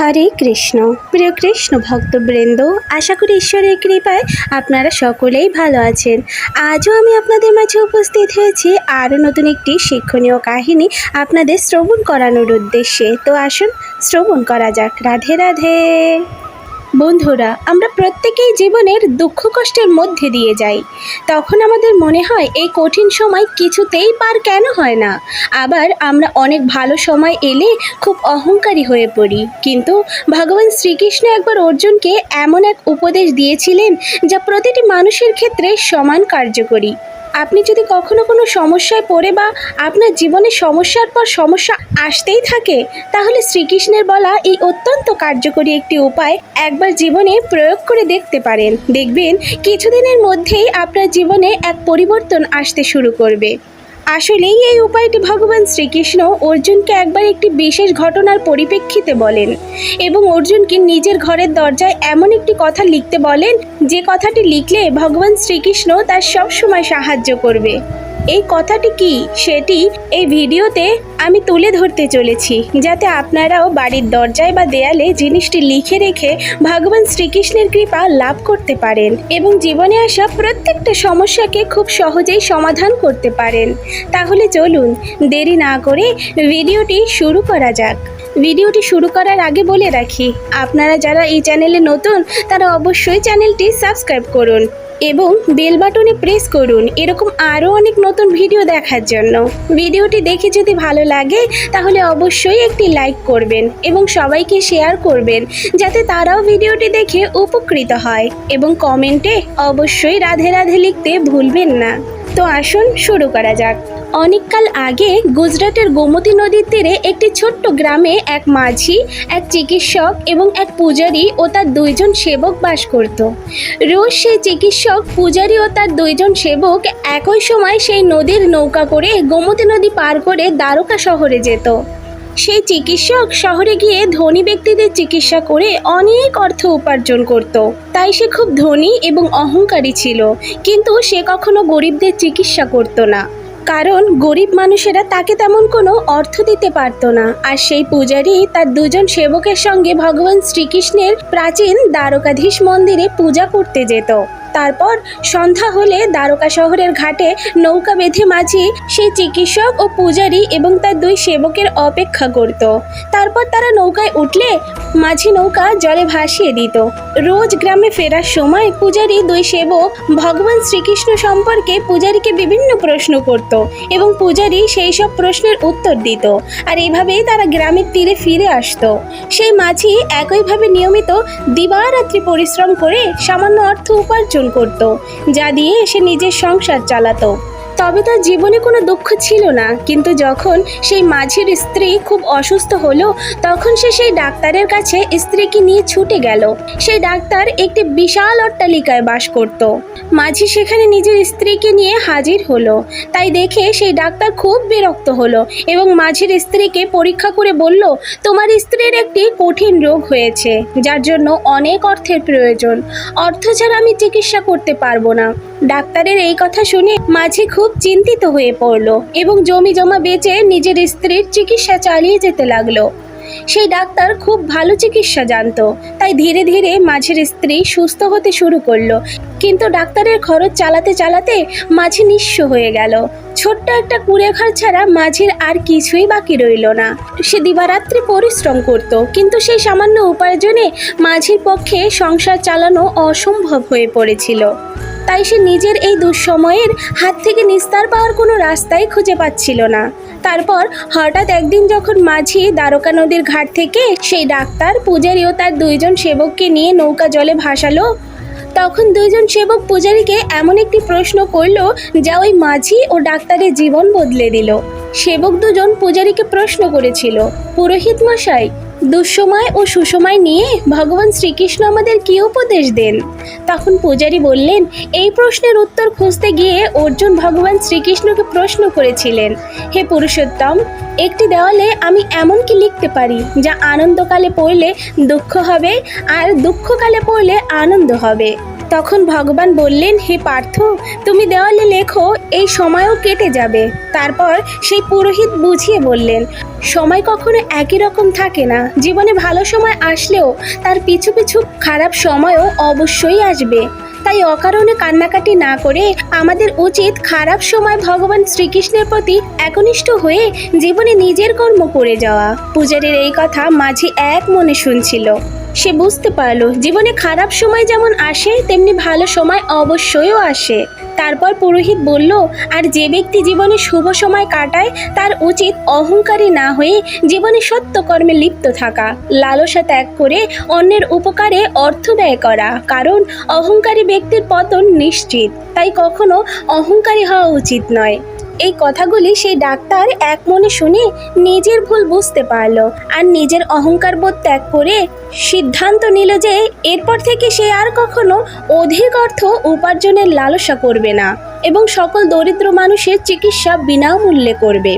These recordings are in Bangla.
হরে কৃষ্ণ। প্রিয় কৃষ্ণ ভক্তবৃন্দ, আশা করি ঈশ্বরের কৃপায় আপনারা সকলেই ভালো আছেন। আজও আমি আপনাদের মাঝে উপস্থিত হয়েছি আরও নতুন একটি শিক্ষণীয় কাহিনী আপনাদের শ্রবণ করানোর উদ্দেশ্যে। তো আসুন, শ্রবণ করা যাক। রাধে রাধে। বন্ধুরা, আমরা প্রত্যেকেই জীবনের দুঃখ কষ্টের মধ্যে দিয়ে যাই। তখন আমাদের মনে হয় এই কঠিন সময় কিছুতেই পার কেন হয় না। আবার আমরা অনেক ভালো সময় এলে খুব অহংকারী হয়ে পড়ি। কিন্তু ভগবান শ্রীকৃষ্ণ একবার অর্জুনকে এমন এক উপদেশ দিয়েছিলেন যা প্রতিটি মানুষের ক্ষেত্রে সমান কার্যকরী। আপনি যদি কখনো কোনো সমস্যায় পড়ে বা আপনার জীবনে সমস্যার পর সমস্যা আসতেই থাকে, তাহলে শ্রীকৃষ্ণের বলা এই অত্যন্ত কার্যকরী একটি উপায় একবার জীবনে প্রয়োগ করে দেখতে পারেন। দেখবেন কিছুদিনের মধ্যেই আপনার জীবনে এক পরিবর্তন আসতে শুরু করবে। আসলেই এই উপায়টি ভগবান শ্রীকৃষ্ণ অর্জুনকে একবার একটি বিশেষ ঘটনার পরিপ্রেক্ষিতে বলেন এবং অর্জুনকে নিজের ঘরের দরজায় এমন একটি কথা লিখতে বলেন যে কথাটি লিখলে ভগবান শ্রীকৃষ্ণ তার সবসময় সাহায্য করবে। এই কথাটি কি? সেটি এই ভিডিওতে আমি তুলে ধরতে চলেছি, যাতে আপনারাও বাড়ির দরজায় বা দেয়ালে জিনিসটি লিখে রেখে ভগবান শ্রীকৃষ্ণের কৃপা লাভ করতে পারেন এবং জীবনে আসা প্রত্যেকটা সমস্যাকে খুব সহজেই সমাধান করতে পারেন। তাহলে চলুন, দেরি না করে ভিডিওটি শুরু করা যাক। ভিডিওটি শুরু করার আগে বলে রাখি, আপনারা যারা এই চ্যানেলে নতুন, তারা অবশ্যই চ্যানেলটি সাবস্ক্রাইব করুন এবং বেল বাটনে প্রেস করুন এরকম আরও অনেক নতুন ভিডিও দেখার জন্য। ভিডিওটি দেখে যদি ভালো লাগে, তাহলে অবশ্যই একটি লাইক করবেন এবং সবাইকে শেয়ার করবেন, যাতে তারাও ভিডিওটি দেখে উপকৃত হয় এবং কমেন্টে অবশ্যই রাধে রাধে লিখতে ভুলবেন না। তো আসুন, শুরু করা যাক। অনেককাল আগে গুজরাটের গোমতী নদীর তীরে একটি ছোট্ট গ্রামে এক মাঝি, এক চিকিৎসক এবং এক পূজারি ও তার দুইজন সেবক বাস করত। রোজ সেই চিকিৎসক, পূজারি ও তার দুইজন সেবক একই সময় সেই নদীর নৌকা করে গোমতী নদী পার করে দ্বারকা শহরে যেত। সেই চিকিৎসক শহরে গিয়ে ধনী ব্যক্তিদের চিকিৎসা করে অনেক অর্থ উপার্জন করত। তাই সে খুব ধনী এবং অহংকারী ছিল, কিন্তু সে কখনো গরিবদের চিকিৎসা করত না। কারণ গরিব মানুষেরা তাকে তেমন কোনো অর্থ দিতে পারত না। আর সেই পূজারী তার দুজন সেবকের সঙ্গে ভগবান শ্রীকৃষ্ণের প্রাচীন দ্বারকাধীশ মন্দিরে পূজা করতে যেত। তারপর সন্ধ্যা হলে দ্বারকা শহরের ঘাটে নৌকা বেঁধে মাঝি সেই চিকিৎসক ও পূজারী এবং তার দুই সেবকের অপেক্ষা করত। তারপর তারা নৌকায় উঠলে মাঝি নৌকা জলে ভাসিয়ে দিত। রোজ গ্রামে ফেরার সময় পূজারী দুই সেবক ভগবান শ্রীকৃষ্ণ সম্পর্কে পূজারীকে বিভিন্ন প্রশ্ন করত এবং পূজারী সেই সব প্রশ্নের উত্তর দিত আর এভাবেই তারা গ্রামের তীরে ফিরে আসতো। সেই মাঝি একইভাবে নিয়মিত দিবারাত্রি পরিশ্রম করে সামান্য অর্থ উপার্জন করত যা দিয়ে সে নিজের সংসার চালাতো। তবে তার জীবনে কোনো দুঃখ ছিল না। কিন্তু যখন সেই মাঝির স্ত্রী খুব অসুস্থ হলো, তখন সে সেই ডাক্তারের কাছে স্ত্রীকে নিয়ে ছুটে গেল। সেই ডাক্তার একটি বিশাল অট্টালিকায় বাস করত। মাঝি সেখানে নিজের স্ত্রীকে নিয়ে হাজির হলো। তাই দেখে সেই ডাক্তার খুব বিরক্ত হলো এবং মাঝির স্ত্রীকে পরীক্ষা করে বলল, তোমার স্ত্রীর একটি কঠিন রোগ হয়েছে, যার জন্য অনেক অর্থের প্রয়োজন। অর্থ ছাড়া আমি চিকিৎসা করতে পারব না। ডাক্তারের এই কথা শুনে মাঝি খুব চিন্তিত হয়ে পড়ল এবং জমি জমা বেচে নিজের স্ত্রীর চিকিৎসা চালিয়ে যেতে লাগল। সেই ডাক্তার খুব ভালো চিকিৎসা জানত, তাই ধীরে ধীরে মাঝের স্ত্রী সুস্থ হতে শুরু করল। কিন্তু ডাক্তারের খরচ চালাতে চালাতে মাঝি নিঃস্ব হয়ে গেল। ছোট্ট একটা কুড়ে ঘর ছাড়া মাঝির আর কিছুই বাকি রইল না। সে দিবারাত্রি পরিশ্রম করত, কিন্তু সেই সামান্য উপার্জনে মাঝির পক্ষে সংসার চালানো অসম্ভব হয়ে পড়েছিল। তাই সে নিজের এই দুঃসময়ের হাত থেকে নিস্তার পাওয়ার কোনো রাস্তাই খুঁজে পাচ্ছিল না। তারপর হঠাৎ একদিন যখন মাঝি দ্বারকা নদীর ঘাট থেকে সেই ডাক্তার পূজারী ও তার দুইজন সেবককে নিয়ে নৌকা জলে ভাসালো তখন দুইজন সেবক পূজারীকে এমন একটি প্রশ্ন করল যা ওই মাঝি ও ডাক্তারের জীবন বদলে দিল। সেবক দুজন পূজারীকে প্রশ্ন করেছিল, পুরোহিত মশাই দুঃসময় ও সুসময় নিয়ে ভগবান শ্রীকৃষ্ণ আমাদের কি উপদেশ দেন? তখন পূজারী বললেন, এই প্রশ্নের উত্তর খুঁজতে গিয়ে অর্জুন ভগবান শ্রীকৃষ্ণকে প্রশ্ন করেছিলেন, হে পুরুষোত্তম, একটি দেওয়ালে আমি এমন কি লিখতে পারি যা আনন্দকালে পড়লে দুঃখ হবে আর দুঃখকালে পড়লে আনন্দ হবে? তখন ভগবান বললেন, হে পার্থ, তুমি দেওয়ালে লেখো, এই সময়ও কেটে যাবে। তারপর সেই পুরোহিত বুঝিয়ে বললেন, সময় কখনো একই রকম থাকে না। জীবনে ভালো সময় আসলেও তার পিছু পিছু খারাপ সময়ও অবশ্যই আসবে। তাই অকারণে কান্নাকাটি না করে আমাদের উচিত খারাপ সময় ভগবান শ্রীকৃষ্ণের প্রতি একনিষ্ঠ হয়ে জীবনে নিজের কর্ম করে যাওয়া। পূজারীর এই কথা মাঝি এক মনে শুনছিল। সে বুঝতে পারল, জীবনে খারাপ সময় যেমন আসে, তেমনি ভালো সময় অবশ্যইও আসে। তারপর পুরোহিত বলল, আর যে ব্যক্তি জীবনে শুভ সময় কাটায়, তার উচিত অহংকারী না হয়ে জীবনে সত্য কর্মে লিপ্ত থাকা। লালসা ত্যাগ করে অন্যের উপকারে অর্থ ব্যয় করা। কারণ অহংকারী ব্যক্তির পতন নিশ্চিত। তাই কখনো অহংকারী হওয়া উচিত নয়। এই কথাগুলি সেই ডাক্তার এক মনে শুনে নিজের ভুল বুঝতে পারল আর নিজের অহংকার বোধ ত্যাগ করে সিদ্ধান্ত নিল যে এরপর থেকে সে আর কখনো অধিক অর্থ উপার্জনের লালসা করবে না এবং সকল দরিদ্র মানুষের চিকিৎসা বিনামূল্যে করবে।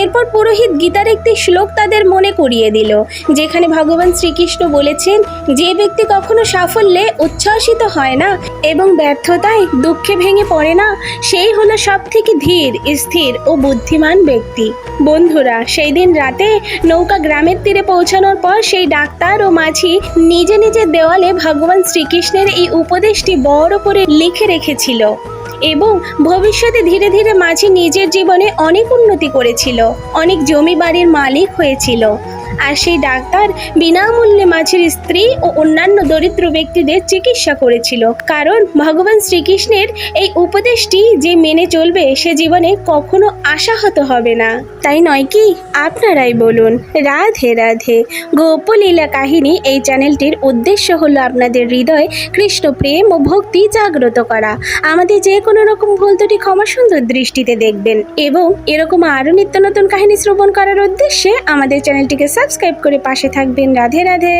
এরপর পুরোহিত গীতার একটি শ্লোক তাদের মনে করিয়ে দিল, যেখানে ভগবান শ্রীকৃষ্ণ বলেছেন, যে ব্যক্তি কখনো সাফল্যে উচ্ছ্বাসিত হয় না এবং ব্যর্থতায় দুঃখে ভেঙে পড়ে না, সেই হলো সব থেকে ধীর, স্থির ও বুদ্ধিমান ব্যক্তি। বন্ধুরা, সেই দিন রাতে নৌকা গ্রামের তীরে পৌঁছানোর পর সেই ডাক্তার ও মাঝি নিজে নিজের দেওয়ালে ভগবান শ্রীকৃষ্ণের এই উপদেশটি বড় করে লিখে রেখেছিল। এবং ভবিষ্যতে ধীরে ধীরে মাঝি নিজের জীবনে অনেক উন্নতি করেছিল, অনেক জমি বাড়ির মালিক হয়েছিল। আর সেই ডাক্তার বিনামূল্যে মাঝির স্ত্রী ও অন্যান্য দরিদ্র ব্যক্তিদের চিকিৎসা করেছিল। কারণ ভগবান শ্রীকৃষ্ণের এই উপদেশটি যে মেনে চলবে সে জীবনে কখনো আশাহত হবে না। তাই নয় কি? আপনারাই বলুন। রাধে রাধে। গোপলীলা কাহিনী এই চ্যানেলটির উদ্দেশ্য হলো আপনাদের হৃদয়ে কৃষ্ণ প্রেম ও ভক্তি জাগ্রত করা। আমাদের যে কোনো রকম ভুল ত্রুটি ক্ষমা সুন্দর দৃষ্টিতে দেখবেন। এবং এরকম আরও নিত্য নতুন কাহিনী শ্রবণ করার উদ্দেশ্যে আমাদের চ্যানেলটিকে সাবস্ক্রাইব করে পাশে থাকবেন। রাধে রাধে।